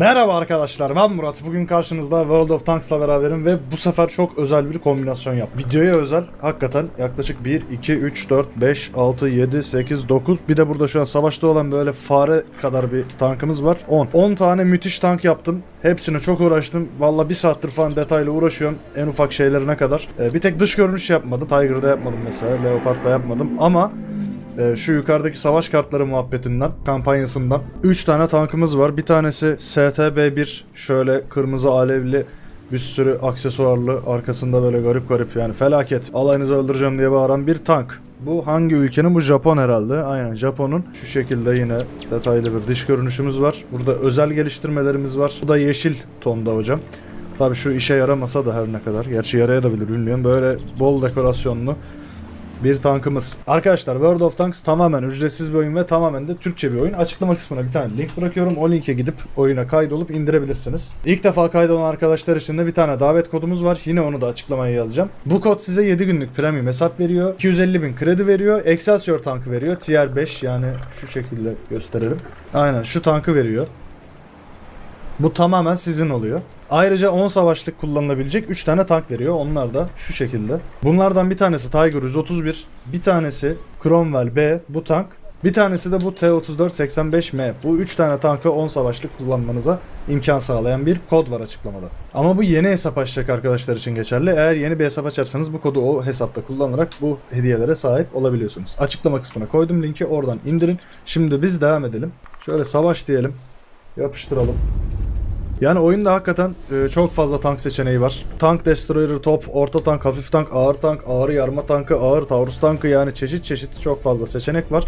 Merhaba arkadaşlar ben Murat. Bugün karşınızda World of Tanks'la beraberim ve bu sefer çok özel bir kombinasyon yaptım. Videoya özel hakikaten yaklaşık 1, 2, 3, 4, 5, 6, 7, 8, 9 bir de burada şu an savaşta olan böyle fare kadar bir tankımız var. 10. 10 tane müthiş tank yaptım. Hepsine çok uğraştım. Valla bir saattir falan detaylı uğraşıyorum. En ufak şeylerine kadar. Ee, bir tek dış görünüş yapmadım. Tiger'da yapmadım mesela. Leopard'da yapmadım. Ama ee, şu yukarıdaki savaş kartları muhabbetinden, kampanyasından 3 tane tankımız var. Bir tanesi STB1 şöyle kırmızı alevli bir sürü aksesuarlı arkasında böyle garip garip yani felaket alayınızı öldüreceğim diye bağıran bir tank. Bu hangi ülkenin? Bu Japon herhalde. Aynen Japon'un. Şu şekilde yine detaylı bir dış görünüşümüz var. Burada özel geliştirmelerimiz var. Bu da yeşil tonda hocam. Tabi şu işe yaramasa da her ne kadar. Gerçi yarayabilir bilmiyorum. Böyle bol dekorasyonlu bir tankımız. Arkadaşlar World of Tanks tamamen ücretsiz bir oyun ve tamamen de Türkçe bir oyun. Açıklama kısmına bir tane link bırakıyorum. O linke gidip oyuna kaydolup indirebilirsiniz. İlk defa kaydolan arkadaşlar için de bir tane davet kodumuz var. Yine onu da açıklamaya yazacağım. Bu kod size 7 günlük premium hesap veriyor. 250 bin kredi veriyor. Excelsior tankı veriyor. Tier 5 yani şu şekilde gösterelim. Aynen şu tankı veriyor. Bu tamamen sizin oluyor. Ayrıca 10 savaşlık kullanılabilecek 3 tane tank veriyor. Onlar da şu şekilde. Bunlardan bir tanesi Tiger 131, bir tanesi Cromwell B bu tank. Bir tanesi de bu T-34-85M. Bu 3 tane tankı 10 savaşlık kullanmanıza imkan sağlayan bir kod var açıklamada. Ama bu yeni hesap açacak arkadaşlar için geçerli. Eğer yeni bir hesap açarsanız bu kodu o hesapta kullanarak bu hediyelere sahip olabiliyorsunuz. Açıklama kısmına koydum linki oradan indirin. Şimdi biz devam edelim. Şöyle savaş diyelim. Yapıştıralım. Yani oyunda hakikaten e, çok fazla tank seçeneği var. Tank Destroyer, top, orta tank, hafif tank, ağır tank, ağır yarma tankı, ağır taarruz tankı yani çeşit çeşit çok fazla seçenek var.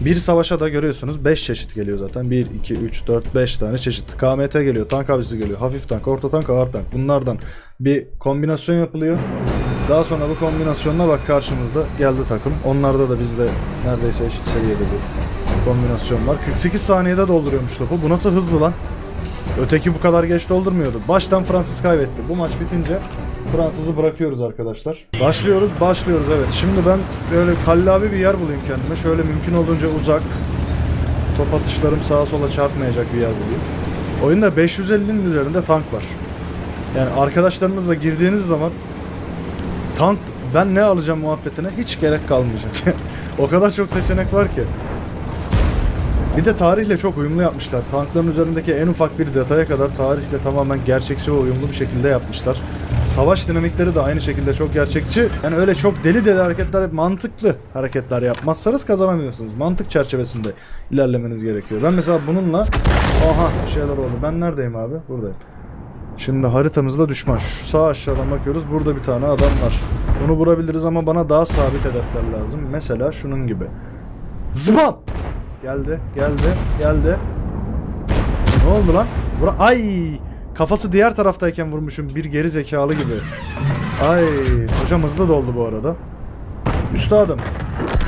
Bir savaşa da görüyorsunuz 5 çeşit geliyor zaten. 1, 2, 3, 4, 5 tane çeşit. KMT geliyor, tank avcısı geliyor, hafif tank, orta tank, ağır tank. Bunlardan bir kombinasyon yapılıyor. Daha sonra bu kombinasyonla bak karşımızda geldi takım. Onlarda da bizde neredeyse eşit seviyede bir kombinasyon var. 48 saniyede dolduruyormuş topu. Bu nasıl hızlı lan? Öteki bu kadar geç doldurmuyordu. Baştan Fransız kaybetti. Bu maç bitince Fransız'ı bırakıyoruz arkadaşlar. Başlıyoruz, başlıyoruz evet. Şimdi ben böyle kallavi bir yer bulayım kendime. Şöyle mümkün olduğunca uzak. Top atışlarım sağa sola çarpmayacak bir yer bulayım. Oyunda 550'nin üzerinde tank var. Yani arkadaşlarınızla girdiğiniz zaman tank ben ne alacağım muhabbetine hiç gerek kalmayacak. o kadar çok seçenek var ki. Bir de tarihle çok uyumlu yapmışlar. Tankların üzerindeki en ufak bir detaya kadar tarihle tamamen gerçekçi ve uyumlu bir şekilde yapmışlar. Savaş dinamikleri de aynı şekilde çok gerçekçi. Yani öyle çok deli deli hareketler, mantıklı hareketler yapmazsanız kazanamıyorsunuz. Mantık çerçevesinde ilerlemeniz gerekiyor. Ben mesela bununla... Aha bir şeyler oldu. Ben neredeyim abi? Buradayım. Şimdi haritamızda düşman. Şu sağ aşağıdan bakıyoruz. Burada bir tane adam var. Bunu vurabiliriz ama bana daha sabit hedefler lazım. Mesela şunun gibi. Zıbam! Geldi, geldi, geldi. Ne oldu lan? Bura ay kafası diğer taraftayken vurmuşum bir geri zekalı gibi. Ay hocam hızlı doldu bu arada. Üstadım.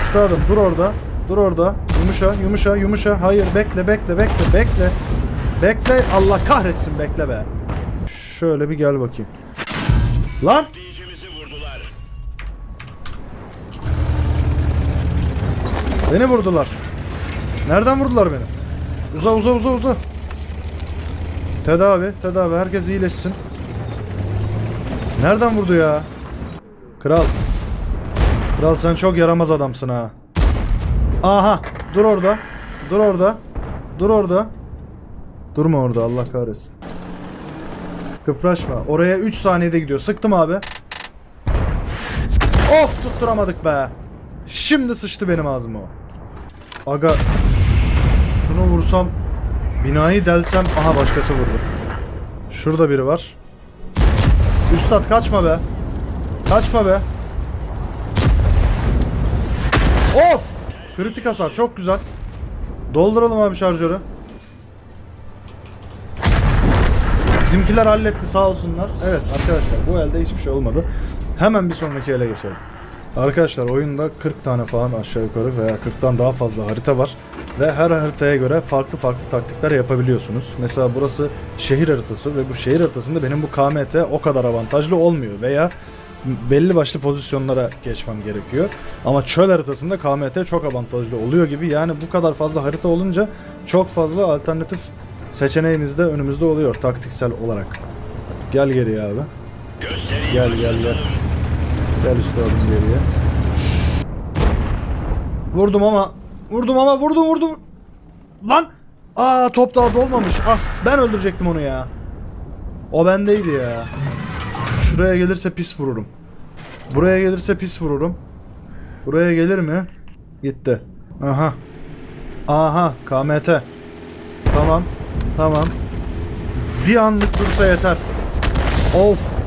Üstadım dur orada. Dur orada. Yumuşa, yumuşa, yumuşa. Hayır bekle, bekle, bekle, bekle. Bekle. Allah kahretsin bekle be. Şöyle bir gel bakayım. Lan! Beni vurdular. Nereden vurdular beni? Uza uza uza uza. Tedavi, tedavi. Herkes iyileşsin. Nereden vurdu ya? Kral. Kral sen çok yaramaz adamsın ha. Aha. Dur orada. Dur orada. Dur orada. Durma orada Allah kahretsin. Kıpraşma. Oraya 3 saniyede gidiyor. Sıktım abi. Of tutturamadık be. Şimdi sıçtı benim ağzıma o. Aga şunu vursam binayı delsem aha başkası vurdu. Şurada biri var. Üstad kaçma be. Kaçma be. Of! Kritik hasar çok güzel. Dolduralım abi şarjörü. Bizimkiler halletti sağ olsunlar. Evet arkadaşlar bu elde hiçbir şey olmadı. Hemen bir sonraki ele geçelim. Arkadaşlar oyunda 40 tane falan aşağı yukarı veya 40'tan daha fazla harita var. Ve her haritaya göre farklı farklı taktikler yapabiliyorsunuz. Mesela burası şehir haritası ve bu şehir haritasında benim bu KMT o kadar avantajlı olmuyor. Veya belli başlı pozisyonlara geçmem gerekiyor. Ama çöl haritasında KMT çok avantajlı oluyor gibi. Yani bu kadar fazla harita olunca çok fazla alternatif seçeneğimiz de önümüzde oluyor taktiksel olarak. Gel geriye abi. Gel gel gel. Gel üstadım geriye. Vurdum ama vurdum ama vurdum vurdum. Lan! Aa top daha dolmamış. As ben öldürecektim onu ya. O bendeydi ya. Şuraya gelirse pis vururum. Buraya gelirse pis vururum. Buraya gelir mi? Gitti. Aha. Aha KMT. Tamam. Tamam. Bir anlık dursa yeter. Of.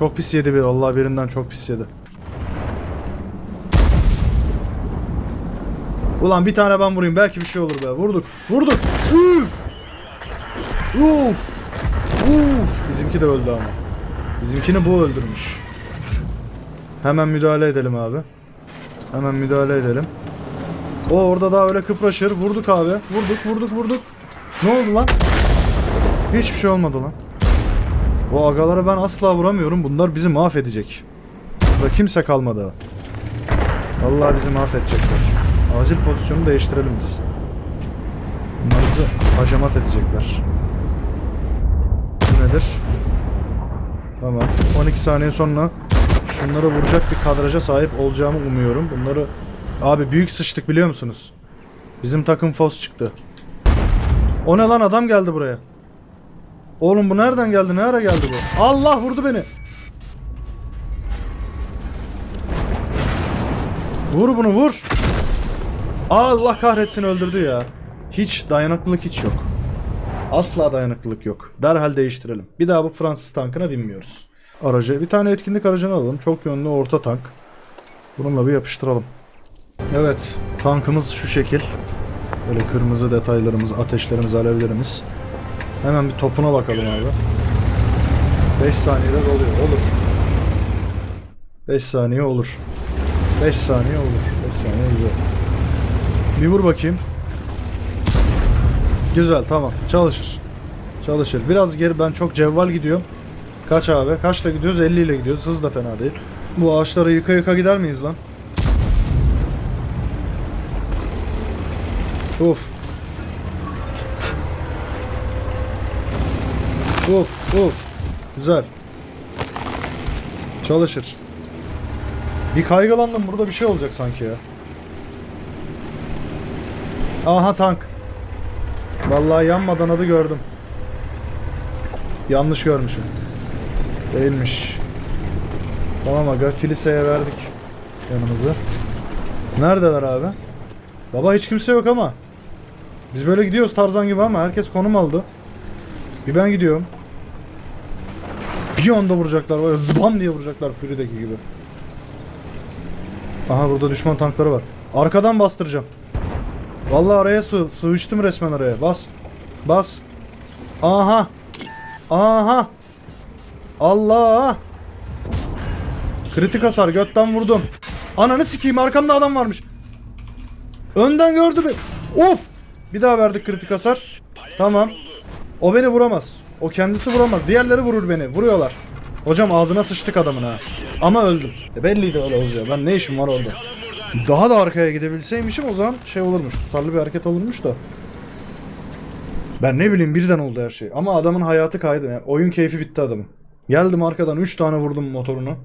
Çok pis yedi bir Allah birinden çok pis yedi. Ulan bir tane ben vurayım belki bir şey olur be. Vurduk. Vurduk. Uf. Uf. Uf. Bizimki de öldü ama. Bizimkini bu öldürmüş. Hemen müdahale edelim abi. Hemen müdahale edelim. O orada daha öyle kıpraşır. Vurduk abi. Vurduk vurduk vurduk. Ne oldu lan? Hiçbir şey olmadı lan. O agalara ben asla vuramıyorum. Bunlar bizi mahvedecek. Burada kimse kalmadı. Vallahi bizi mahvedecekler. Acil pozisyonu değiştirelim biz. Bunlar bizi hacamat edecekler. Bu nedir? Tamam. 12 saniye sonra şunları vuracak bir kadraja sahip olacağımı umuyorum. Bunları... Abi büyük sıçtık biliyor musunuz? Bizim takım fos çıktı. O ne lan adam geldi buraya. Oğlum bu nereden geldi? Ne ara geldi bu? Allah vurdu beni. Vur bunu vur. Allah kahretsin öldürdü ya. Hiç dayanıklılık hiç yok. Asla dayanıklılık yok. Derhal değiştirelim. Bir daha bu Fransız tankına binmiyoruz. Aracı bir tane etkinlik aracını alalım. Çok yönlü orta tank. Bununla bir yapıştıralım. Evet, tankımız şu şekil. Böyle kırmızı detaylarımız, ateşlerimiz, alevlerimiz. Hemen bir topuna bakalım abi. 5 saniyede doluyor. Olur. 5 saniye olur. 5 saniye olur. 5 saniye güzel. Bir vur bakayım. Güzel tamam. Çalışır. Çalışır. Biraz geri ben çok cevval gidiyorum. Kaç abi? Kaçla gidiyoruz? 50 ile gidiyoruz. Hız da fena değil. Bu ağaçlara yıka yıka gider miyiz lan? Uf. Uf uf. Güzel. Çalışır. Bir kaygılandım burada bir şey olacak sanki ya. Aha tank. Vallahi yanmadan adı gördüm. Yanlış görmüşüm. Değilmiş. Tamam aga kiliseye verdik yanımızı. Neredeler abi? Baba hiç kimse yok ama. Biz böyle gidiyoruz Tarzan gibi ama herkes konum aldı. Bir ben gidiyorum. Bir anda vuracaklar. Böyle zıbam diye vuracaklar Fury'deki gibi. Aha burada düşman tankları var. Arkadan bastıracağım. Vallahi araya sığ sığıştım resmen araya. Bas. Bas. Aha. Aha. Allah. Kritik hasar götten vurdum. Ananı sikeyim arkamda adam varmış. Önden gördü mü? Of. Bir daha verdik kritik hasar. Tamam. O beni vuramaz. O kendisi vuramaz. Diğerleri vurur beni. Vuruyorlar. Hocam ağzına sıçtık adamın ha. Ama öldüm. E belliydi öyle olacağı. Ben ne işim var orada? Daha da arkaya gidebilseymişim o zaman şey olurmuş. Tutarlı bir hareket olurmuş da. Ben ne bileyim birden oldu her şey. Ama adamın hayatı kaydı. Yani oyun keyfi bitti adamın. Geldim arkadan 3 tane vurdum motorunu.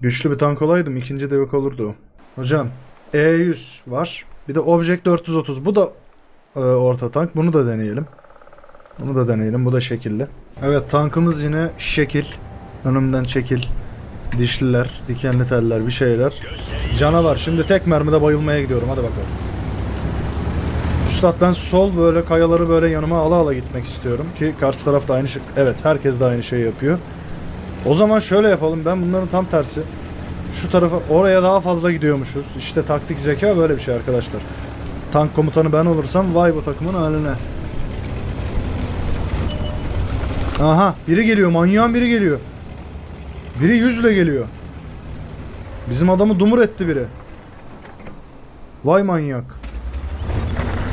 Güçlü bir tank olaydım ikinci de yok olurdu o. Hocam E100 var. Bir de Object 430. Bu da e, orta tank. Bunu da deneyelim. Bunu da deneyelim. Bu da şekilli. Evet tankımız yine şekil. Önümden çekil. Dişliler, dikenli teller bir şeyler. Canavar. Şimdi tek mermide bayılmaya gidiyorum. Hadi bakalım. Üstad ben sol böyle kayaları böyle yanıma ala ala gitmek istiyorum ki karşı taraf da aynı şey. Evet herkes de aynı şeyi yapıyor. O zaman şöyle yapalım. Ben bunların tam tersi. Şu tarafa oraya daha fazla gidiyormuşuz. İşte taktik zeka böyle bir şey arkadaşlar. Tank komutanı ben olursam vay bu takımın haline. Aha biri geliyor manyağın biri geliyor. Biri yüzle geliyor. Bizim adamı dumur etti biri. Vay manyak.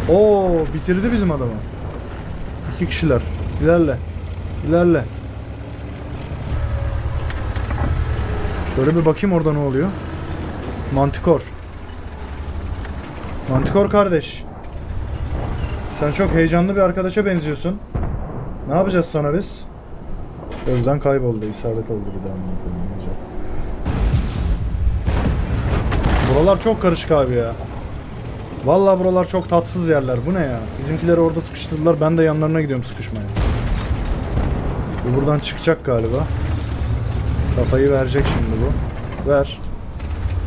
Oo bitirdi bizim adamı. İki kişiler. İlerle. İlerle. Şöyle bir bakayım orada ne oluyor. Mantikor. Mantikor kardeş. Sen çok heyecanlı bir arkadaşa benziyorsun. Ne yapacağız sana biz? Gözden kayboldu, isabet oldu bir daha. hocam. Buralar çok karışık abi ya. Vallahi buralar çok tatsız yerler. Bu ne ya? Bizimkileri orada sıkıştırdılar. Ben de yanlarına gidiyorum sıkışmaya. Bu buradan çıkacak galiba. Kafayı verecek şimdi bu. Ver.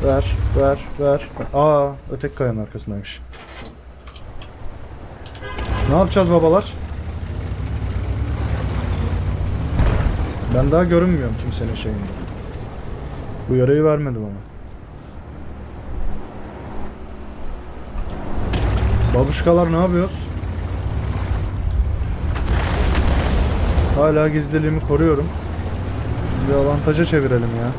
Ver, ver, ver. Aa, öteki kayanın arkasındaymış. Ne yapacağız babalar? Ben daha görünmüyorum kimsenin şeyinde. Bu görevi vermedi bana. Babuşkalar ne yapıyoruz? Hala gizliliğimi koruyorum. Bir avantaja çevirelim ya.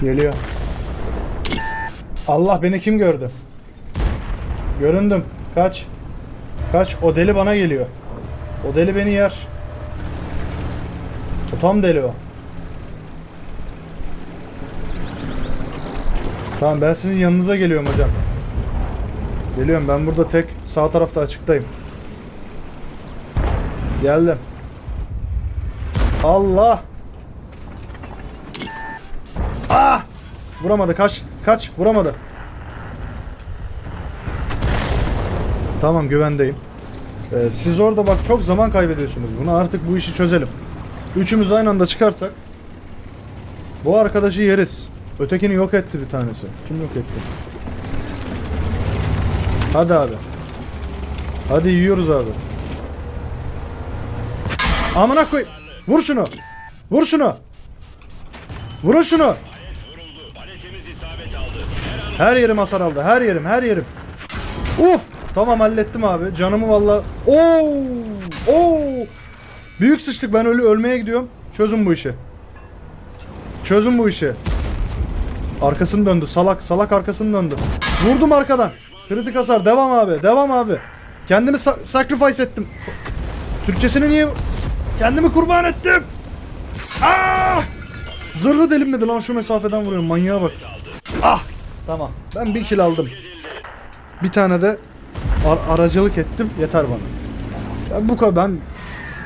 Geliyor. Allah beni kim gördü? Göründüm. Kaç. Kaç. O deli bana geliyor. O deli beni yer. O tam deli o. Tamam ben sizin yanınıza geliyorum hocam. Geliyorum ben burada tek sağ tarafta açıktayım. Geldim. Allah. Ah! Vuramadı kaç. Kaç vuramadı. Tamam güvendeyim. Ee, siz orada bak çok zaman kaybediyorsunuz. Bunu artık bu işi çözelim. Üçümüz aynı anda çıkarsak bu arkadaşı yeriz. Ötekini yok etti bir tanesi. Kim yok etti? Hadi abi. Hadi yiyoruz abi. Amına koy. Vur şunu. Vur şunu. Vurun şunu. Her yerim hasar aldı. Her yerim, her yerim. Uf! Tamam hallettim abi. Canımı valla. Oo! Oo! Büyük sıçtık. Ben ölü ölmeye gidiyorum. Çözün bu işi. Çözün bu işi. Arkasını döndü. Salak, salak arkasını döndü. Vurdum arkadan. Kritik hasar. Devam abi. Devam abi. Kendimi sa- sacrifice ettim. Türkçesini niye... Kendimi kurban ettim. Ah! Zırhı delinmedi lan şu mesafeden vuruyorum. Manyağa bak. Ah! Tamam. Ben bir kill aldım. Bir tane de ar- aracılık ettim. Yeter bana. Ben bu kadar ben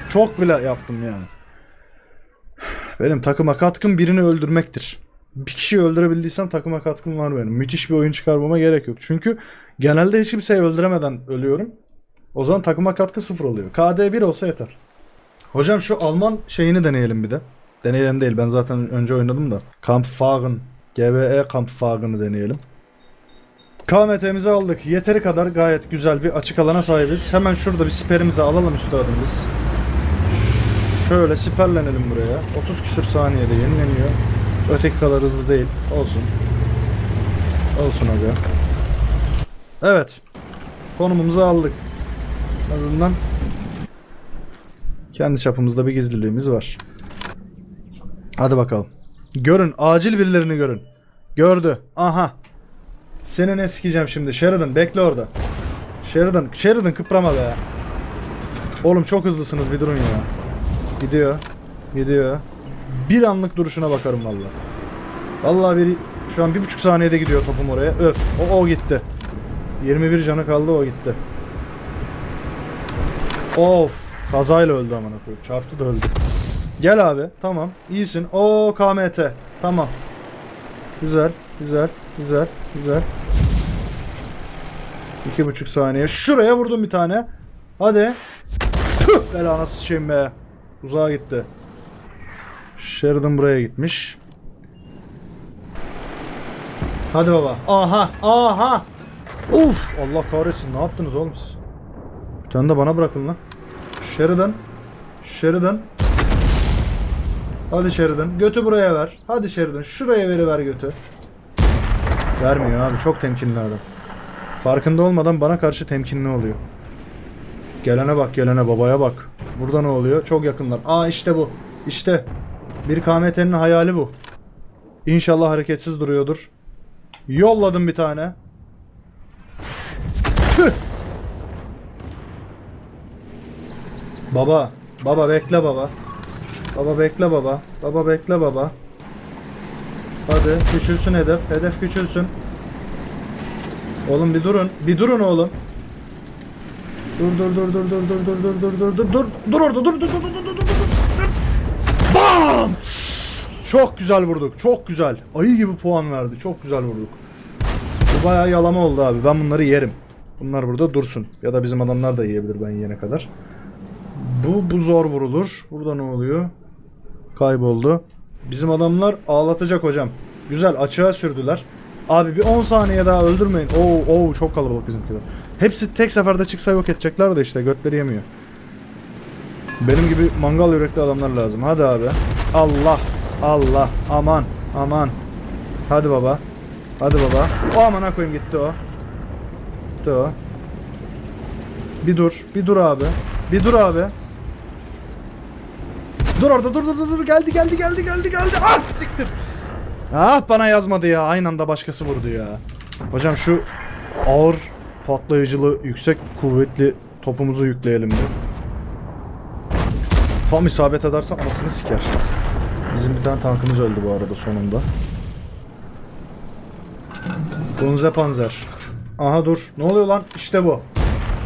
çok bile yaptım yani. Benim takıma katkım birini öldürmektir. Bir kişiyi öldürebildiysem takıma katkım var benim. Müthiş bir oyun çıkarmama gerek yok. Çünkü genelde hiç kimseyi öldüremeden ölüyorum. O zaman takıma katkı sıfır oluyor. KD 1 olsa yeter. Hocam şu Alman şeyini deneyelim bir de. Deneyelim değil ben zaten önce oynadım da. Kampfwagen. GBE Kampfwagen'ı deneyelim. KMT'mizi aldık. Yeteri kadar gayet güzel bir açık alana sahibiz. Hemen şurada bir siperimizi alalım üstadım biz. Şöyle siperlenelim buraya. 30 küsür saniyede yenileniyor. Öteki kadar hızlı değil. Olsun. Olsun abi. Evet. Konumumuzu aldık. En azından kendi çapımızda bir gizliliğimiz var. Hadi bakalım. Görün. Acil birilerini görün. Gördü. Aha. Seni ne sikeceğim şimdi. Sheridan bekle orada. Sheridan. Sheridan kıprama be. Oğlum çok hızlısınız bir durun ya. Gidiyor. Gidiyor. Bir anlık duruşuna bakarım vallahi. Vallahi bir şu an bir buçuk saniyede gidiyor topum oraya. Öf. O, o gitti. 21 canı kaldı o gitti. Of. Kazayla öldü amına koyayım. Çarptı da öldü. Gel abi. Tamam. İyisin. O KMT. Tamam. Güzel. Güzel. Güzel. Güzel. İki buçuk saniye. Şuraya vurdum bir tane. Hadi. Tüh belanı sıçayım be. Uzağa gitti. Sheridan buraya gitmiş. Hadi baba. Aha. Aha. Uf. Allah kahretsin. Ne yaptınız oğlum siz? Bir tane de bana bırakın lan. Sheridan. Sheridan. Hadi Sheridan. Götü buraya ver. Hadi Sheridan. Şuraya veriver götü. Vermiyor abi. Çok temkinli adam. Farkında olmadan bana karşı temkinli oluyor. Gelene bak gelene babaya bak. Burada ne oluyor? Çok yakınlar. Aa işte bu. İşte. Bir KMT'nin hayali bu. İnşallah hareketsiz duruyordur. Yolladım bir tane. Tüh! Baba. Baba bekle baba. Baba bekle baba. Baba bekle baba. Hadi küçülsün hedef. Hedef küçülsün. Oğlum bir durun. Bir durun oğlum. Dur dur dur dur dur dur dur dur dur dur dur dur dur orada dur dur dur dur dur dur dur dur Bam! Çok güzel vurduk. Çok güzel. Ayı gibi puan verdi. Çok güzel vurduk. Bu bayağı yalama oldu abi. Ben bunları yerim. Bunlar burada dursun. Ya da bizim adamlar da yiyebilir ben yiyene kadar. Bu bu zor vurulur. Burada ne oluyor? Kayboldu. Bizim adamlar ağlatacak hocam. Güzel açığa sürdüler. Abi bir 10 saniye daha öldürmeyin. Oo, oo çok kalabalık bizimkiler. Hepsi tek seferde çıksa yok edecekler de işte götleri yemiyor. Benim gibi mangal yürekli adamlar lazım. Hadi abi. Allah. Allah. Aman. Aman. Hadi baba. Hadi baba. O amına koyayım gitti o. Gitti o. Bir dur. Bir dur abi. Bir dur abi. Dur orada dur dur dur dur geldi geldi geldi geldi geldi. Ah siktir. Ah bana yazmadı ya. Aynı anda başkası vurdu ya. Hocam şu ağır patlayıcılı yüksek kuvvetli topumuzu yükleyelim bir. Tam isabet ederse anasını siker. Bizim bir tane tankımız öldü bu arada sonunda. Gunze Panzer. Aha dur. Ne oluyor lan? İşte bu.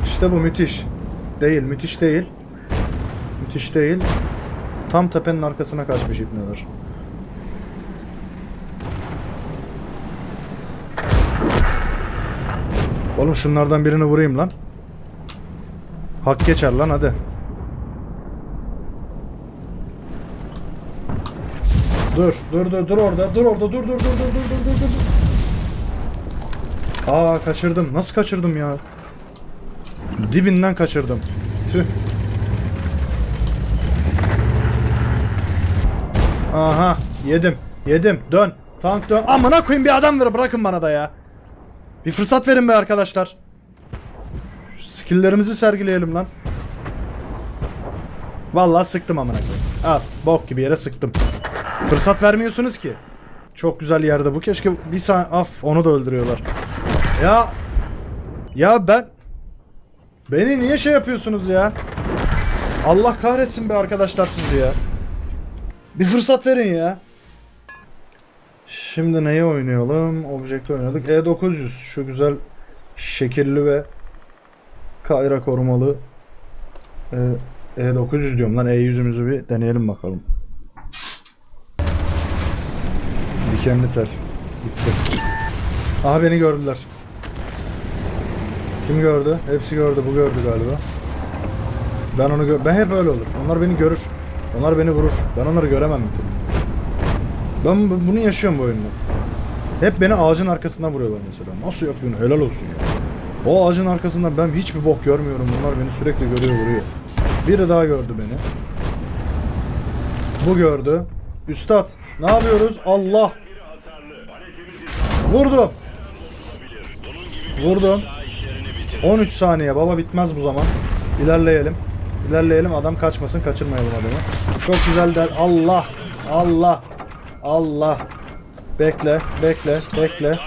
İşte bu müthiş. Değil, müthiş değil. Müthiş değil. Tam tepenin arkasına kaçmış ipneler. Oğlum şunlardan birini vurayım lan. Hak geçer lan hadi. Dur, dur, dur, dur orada, dur orada, dur, dur, dur, dur, dur, dur, dur, dur. Aa kaçırdım. Nasıl kaçırdım ya? Dibinden kaçırdım. Tüh. Aha, yedim. Yedim. Dön. Tank dön. Amına koyayım bir adam ver bırakın bana da ya. Bir fırsat verin be arkadaşlar. Şu skill'lerimizi sergileyelim lan. Vallahi sıktım amına koyayım. Al, bok gibi yere sıktım. Fırsat vermiyorsunuz ki. Çok güzel yerde bu. Keşke bir saniye... Af onu da öldürüyorlar. Ya... Ya ben... Beni niye şey yapıyorsunuz ya? Allah kahretsin be arkadaşlar sizi ya. Bir fırsat verin ya. Şimdi neyi oynayalım? Objekte oynadık. E900 şu güzel şekilli ve kayra korumalı e, E900 diyorum lan E100'ümüzü bir deneyelim bakalım. Dikenli tel. Gitti. Aha beni gördüler. Kim gördü? Hepsi gördü. Bu gördü galiba. Ben onu gö ben hep öyle olur. Onlar beni görür. Onlar beni vurur. Ben onları göremem bir. Ben bu- bunu yaşıyorum bu oyunda. Hep beni ağacın arkasından vuruyorlar mesela. Nasıl yapıyorsun? Helal olsun ya. O ağacın arkasından ben hiçbir bok görmüyorum. Bunlar beni sürekli görüyor vuruyor. Biri daha gördü beni. Bu gördü. Üstad ne yapıyoruz? Allah. Vurdum. Vurdum. 13 saniye baba bitmez bu zaman. İlerleyelim. İlerleyelim adam kaçmasın kaçırmayalım adamı. Çok güzel der. Allah. Allah. Allah. Bekle, bekle, bekle.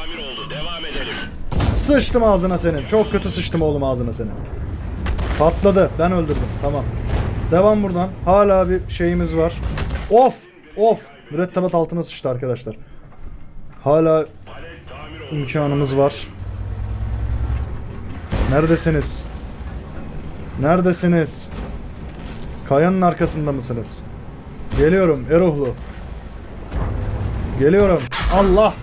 Sıçtım ağzına senin. Çok kötü sıçtım oğlum ağzına senin. Patladı. Ben öldürdüm. Tamam. Devam buradan. Hala bir şeyimiz var. Of! Of! Mürettebat altına sıçtı arkadaşlar. Hala imkanımız var. Neredesiniz? Neredesiniz? Kayanın arkasında mısınız? Geliyorum Eruhlu. Geliyorum. Allah.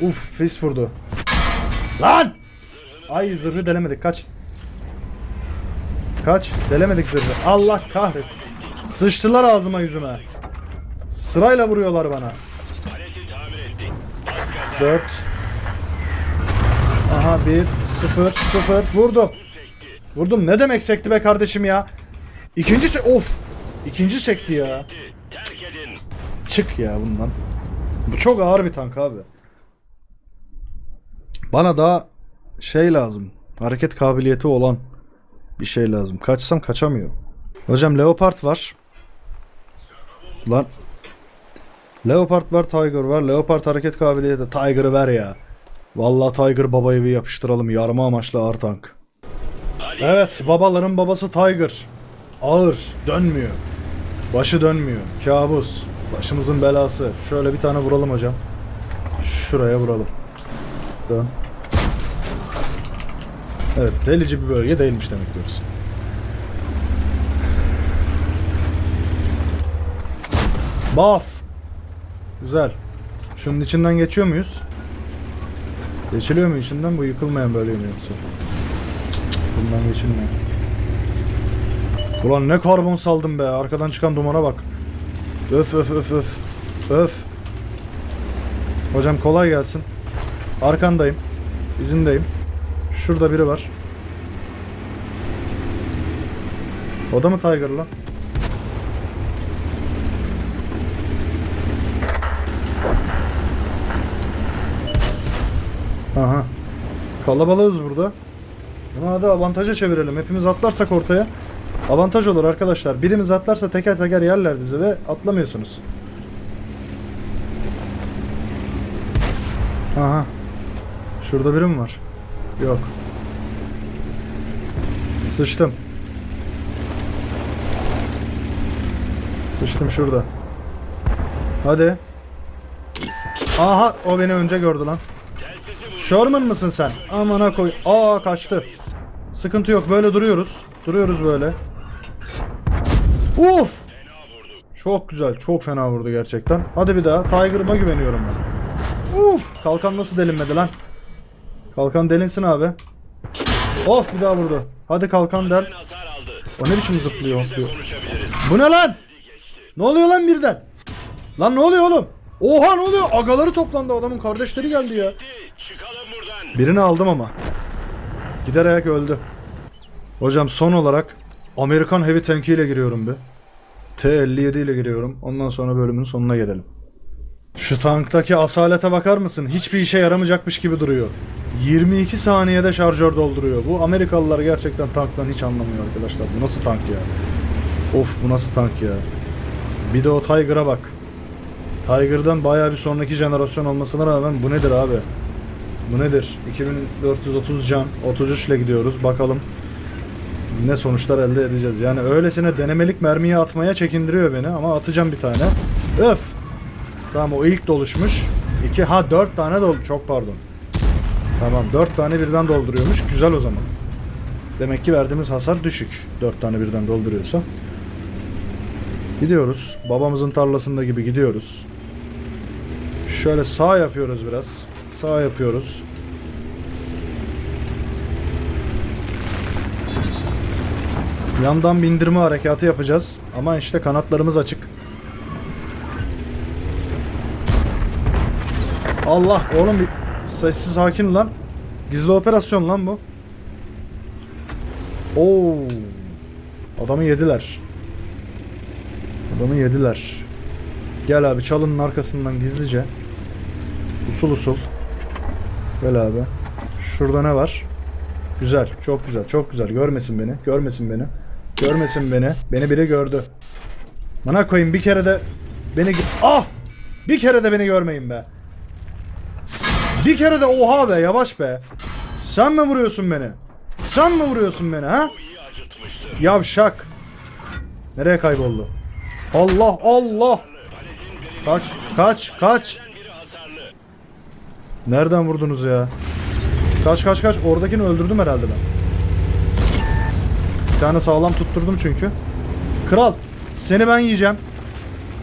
Uf fis vurdu. Lan! Ay zırhı delemedik kaç. Kaç. Delemedik zırhı. Allah kahretsin. Sıçtılar ağzıma yüzüme. Sırayla vuruyorlar bana. 4 Aha 1 0 0 vurdum. Vurdum. Ne demek sekti be kardeşim ya? İkinci se of. İkinci sekti ya. Çık ya bundan. Bu çok ağır bir tank abi. Bana daha şey lazım. Hareket kabiliyeti olan bir şey lazım. Kaçsam kaçamıyor. Hocam Leopard var. Lan. Leopard var, Tiger var. Leopard hareket kabiliyeti. Tiger'ı ver ya. Vallahi Tiger babayı bir yapıştıralım. Yarma amaçlı ağır tank. Evet, babaların babası Tiger. Ağır, dönmüyor. Başı dönmüyor. Kabus. Başımızın belası. Şöyle bir tane vuralım hocam. Şuraya vuralım. Dön. Evet delici bir bölge değilmiş demek diyoruz. Baf. Güzel. Şunun içinden geçiyor muyuz? Geçiliyor mu içinden? Bu yıkılmayan bölge mi yoksa? Bundan geçilmiyor. Ulan ne karbon saldım be. Arkadan çıkan dumana bak. Öf öf öf öf. Öf. Hocam kolay gelsin. Arkandayım. İzindeyim. Şurada biri var. O da mı Tiger lan? Aha. Kalabalığız burada. Ama hadi avantaja çevirelim. Hepimiz atlarsak ortaya. Avantaj olur arkadaşlar. Birimiz atlarsa teker teker yerler bizi ve atlamıyorsunuz. Aha. Şurada biri mi var? Yok. Sıçtım. Sıçtım şurada. Hadi. Aha o beni önce gördü lan. Sherman mısın sen? Amına koy. Aa kaçtı. Sıkıntı yok böyle duruyoruz. Duruyoruz böyle. Uf! Çok güzel. Çok fena vurdu gerçekten. Hadi bir daha. Tiger'ıma güveniyorum ben. Uf! Kalkan nasıl delinmedi lan? Kalkan delinsin abi. Of bir daha vurdu. Hadi kalkan aldı. O ne biçim zıplıyor? Konuşabiliriz. Bu ne lan? Ne oluyor lan birden? Lan ne oluyor oğlum? Oha ne oluyor? Agaları toplandı adamın kardeşleri geldi ya. Birini aldım ama. Giderek öldü. Hocam son olarak Amerikan Heavy Tank ile giriyorum bir. T57 ile giriyorum. Ondan sonra bölümün sonuna gelelim. Şu tanktaki asalete bakar mısın? Hiçbir işe yaramayacakmış gibi duruyor. 22 saniyede şarjör dolduruyor. Bu Amerikalılar gerçekten tanktan hiç anlamıyor arkadaşlar. Bu nasıl tank ya? Of bu nasıl tank ya? Bir de o Tiger'a bak. Tiger'dan bayağı bir sonraki jenerasyon olmasına rağmen bu nedir abi? Bu nedir? 2430 can 33 ile gidiyoruz. Bakalım ne sonuçlar elde edeceğiz. Yani öylesine denemelik mermiyi atmaya çekindiriyor beni ama atacağım bir tane. Öf! Tamam o ilk doluşmuş. 2 ha 4 tane dol çok pardon. Tamam 4 tane birden dolduruyormuş. Güzel o zaman. Demek ki verdiğimiz hasar düşük. 4 tane birden dolduruyorsa. Gidiyoruz. Babamızın tarlasında gibi gidiyoruz. Şöyle sağ yapıyoruz biraz. Sağ yapıyoruz. Yandan bindirme harekatı yapacağız. Ama işte kanatlarımız açık. Allah oğlum bir sessiz sakin lan. Gizli operasyon lan bu. Oo. Adamı yediler. Adamı yediler. Gel abi çalının arkasından gizlice. Usul usul. Gel abi. Şurada ne var? Güzel. Çok güzel. Çok güzel. Görmesin beni. Görmesin beni. Görmesin beni. Beni biri gördü. Bana koyayım bir kere de beni... Ah! Bir kere de beni görmeyin be. Bir kere de oha be yavaş be. Sen mi vuruyorsun beni? Sen mi vuruyorsun beni ha? Yavşak. Nereye kayboldu? Allah Allah. Kaç kaç kaç. Nereden vurdunuz ya? Kaç kaç kaç. Oradakini öldürdüm herhalde ben. Tane sağlam tutturdum çünkü. Kral. Seni ben yiyeceğim.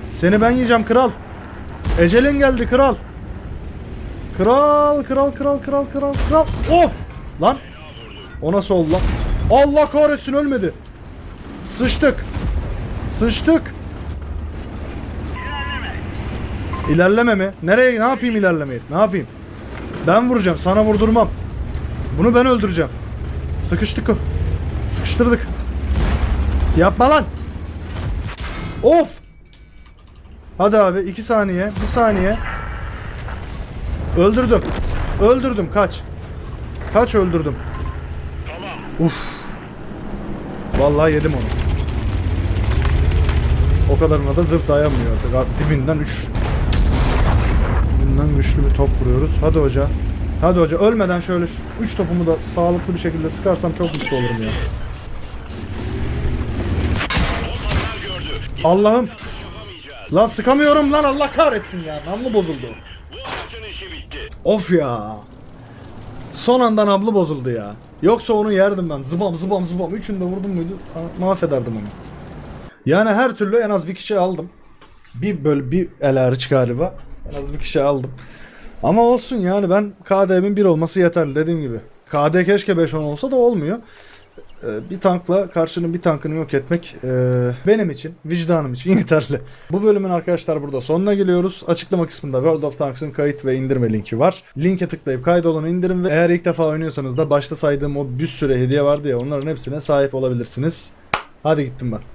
Seni ben yiyeceğim kral. Ecelin geldi kral. Kral kral kral kral kral kral. Of. Lan. O nasıl oldu lan? Allah kahretsin ölmedi. Sıçtık. Sıçtık. İlerleme mi? Nereye? Ne yapayım ilerlemeyi? Ne yapayım? Ben vuracağım. Sana vurdurmam. Bunu ben öldüreceğim. Sıkıştık. Sıkıştırdık. Yapma lan. Of. Hadi abi. iki saniye. Bir saniye. Öldürdüm. Öldürdüm. Kaç. Kaç öldürdüm. Uf. Vallahi yedim onu. O kadarına da zırt dayanmıyor artık. Dibinden 3. Dibinden güçlü bir top vuruyoruz. Hadi hoca. Hadi hoca ölmeden şöyle 3 topumu da sağlıklı bir şekilde sıkarsam çok mutlu olurum ya. Hasar Allah'ım. Lan sıkamıyorum lan Allah kahretsin ya. Namlu bozuldu. Of ya. Son anda nablı bozuldu ya. Yoksa onu yerdim ben. Zıbam zıbam zıbam. Üçünü de vurdum muydu mahvederdim onu. Yani her türlü en az bir kişi aldım. Bir böyle bir el hariç galiba. En az bir kişi aldım. Ama olsun yani ben KD'min 1 olması yeterli dediğim gibi. KD keşke 5-10 olsa da olmuyor. Ee, bir tankla karşının bir tankını yok etmek e, benim için, vicdanım için yeterli. Bu bölümün arkadaşlar burada sonuna geliyoruz. Açıklama kısmında World of Tanks'ın kayıt ve indirme linki var. Linke tıklayıp kaydolun indirin ve eğer ilk defa oynuyorsanız da başta saydığım o bir sürü hediye vardı ya onların hepsine sahip olabilirsiniz. Hadi gittim ben.